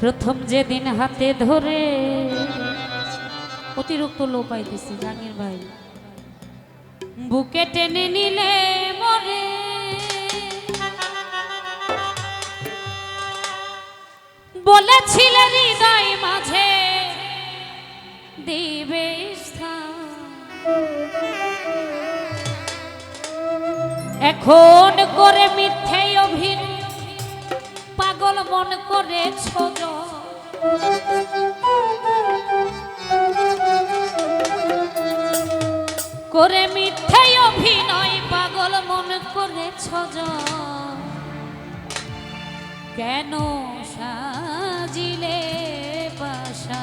প্রথম যেদিন হাতে ধরে অতিরিক্ত লো পাইতেছি জাঙ্গির ভাই। বুকে টেনে নিলে মরে। বলেছিলেন হৃদয় মাঝে দিবে এখন করে মিথ্যে অভিনয় মন করেছ করে মিথ্যে অভিনয় পাগল মন করেছ কেন সাজিলে বাসা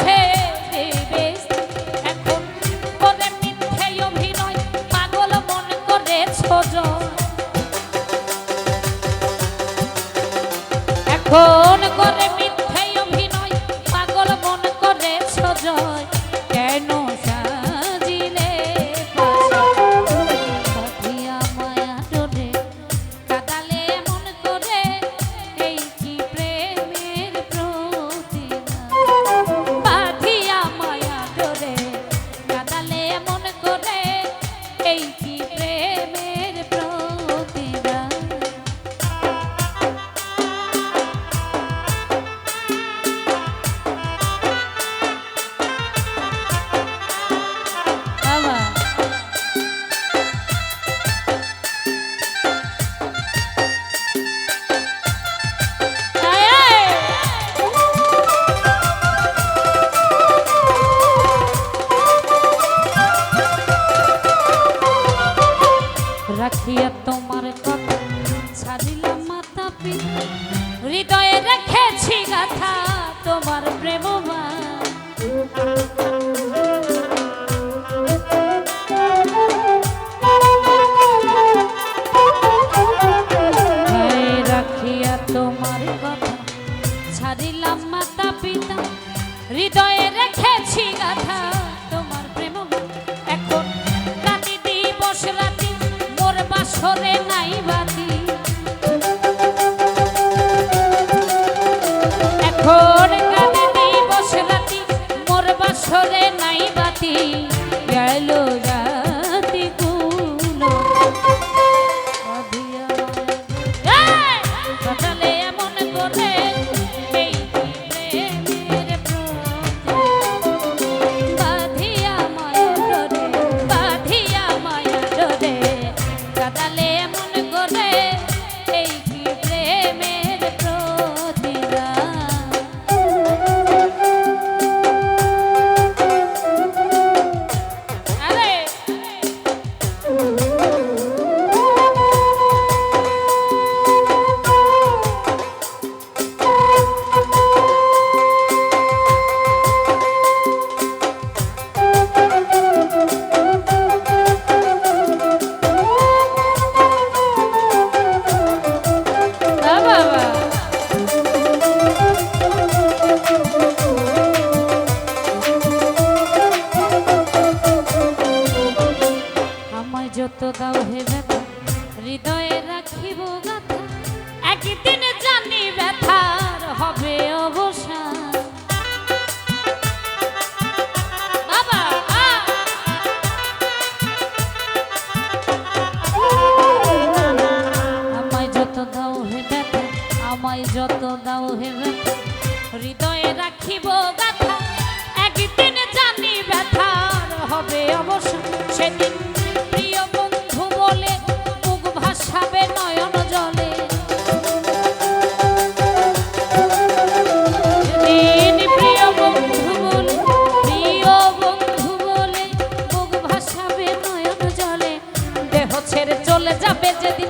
তোমার প্রেম মা name. দিব ব্যথা। একদিন জানি ব্যথার হবে অবশ্য, সেদিন প্রিয় বন্ধু বলে মুখ ভাসাবে নয়ন জলে। প্রিয় বন্ধু বলে, প্রিয় বন্ধু বলে মুখ ভাসাবে নয়ন জলে। দেহ ছেড়ে চলে যাবে যেদিন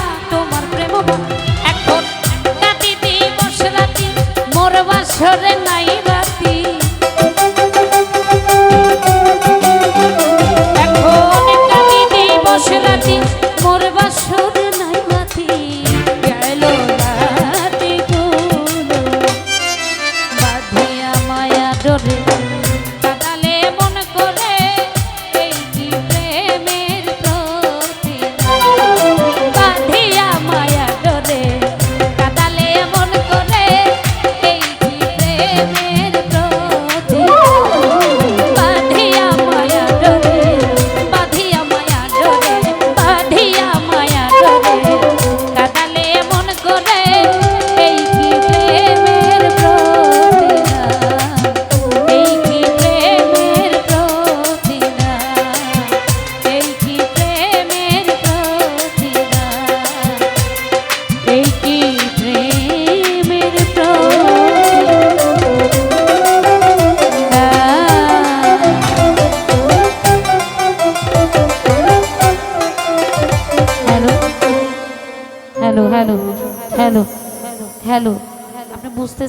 বাসরে নাই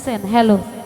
listen, hello.